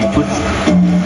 backwards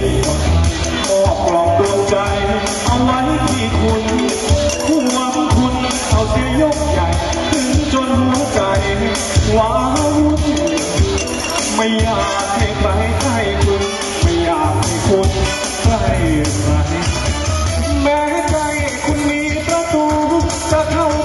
ก็กล่อดใจ เอาไว้ที่คุณคู่วังคุณเอาเสียยกใหญ่ ถึงจนหัวใจว้าวุ่นไม่อยากให้ใคใกล้คุณ ไม่อยากให้คุณใกลแม้ใจคุณมีประตูจะเข้า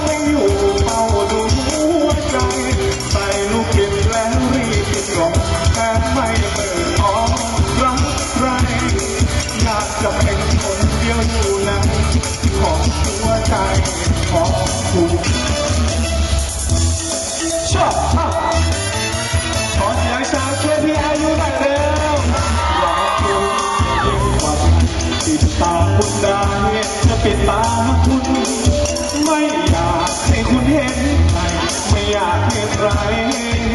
crying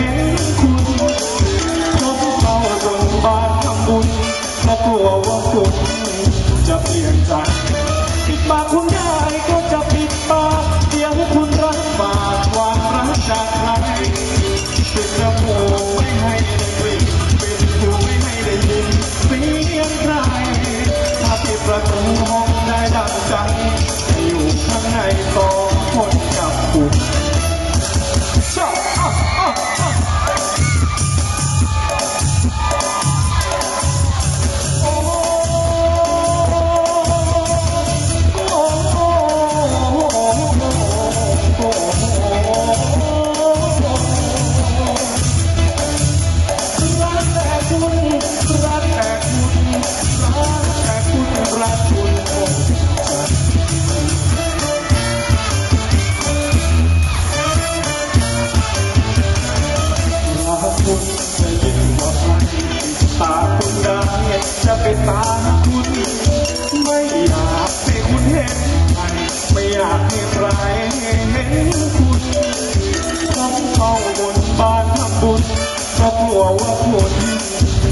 ลัวว่าคุณ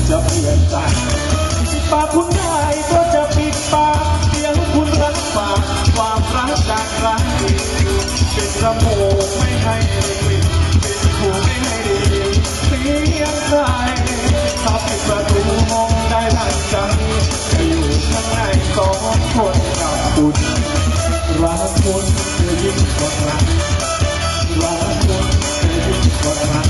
จะเปลี่ยนใจปิปากคุณได้ก็จะปิดปากเสียงคุณรักปากความรักจากรักเป็นระโมไม่ให้เป็นผู้ไม่ให้ดีเสียงใจรถ้าปิดประตูมองได้ทันใจจะอยู่ข้างในสองคนกับคุณรักคุณจะยิ่งกว่ารักรักคนณจะยิ่งกว่ารัก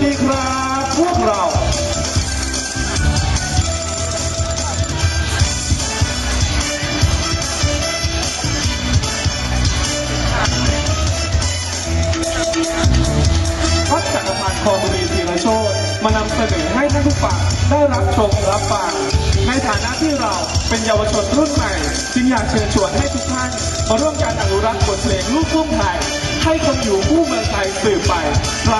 big round. พวกเราพักจักรพันธ์ทอมบุรีธีรโชตมานำเสนอให้ท่านผู้ฟังได้รับชมรับฟังในฐานะที่เราเป็นเยาวชนรุ่นใหม่จึงอยากเชิญชวนให้ทุกท่านมาร่วมการอนุรักษ์บทเพลงลูกทุ่งไทยให้คงอยู่คู่เมืองไทยสืบไปรา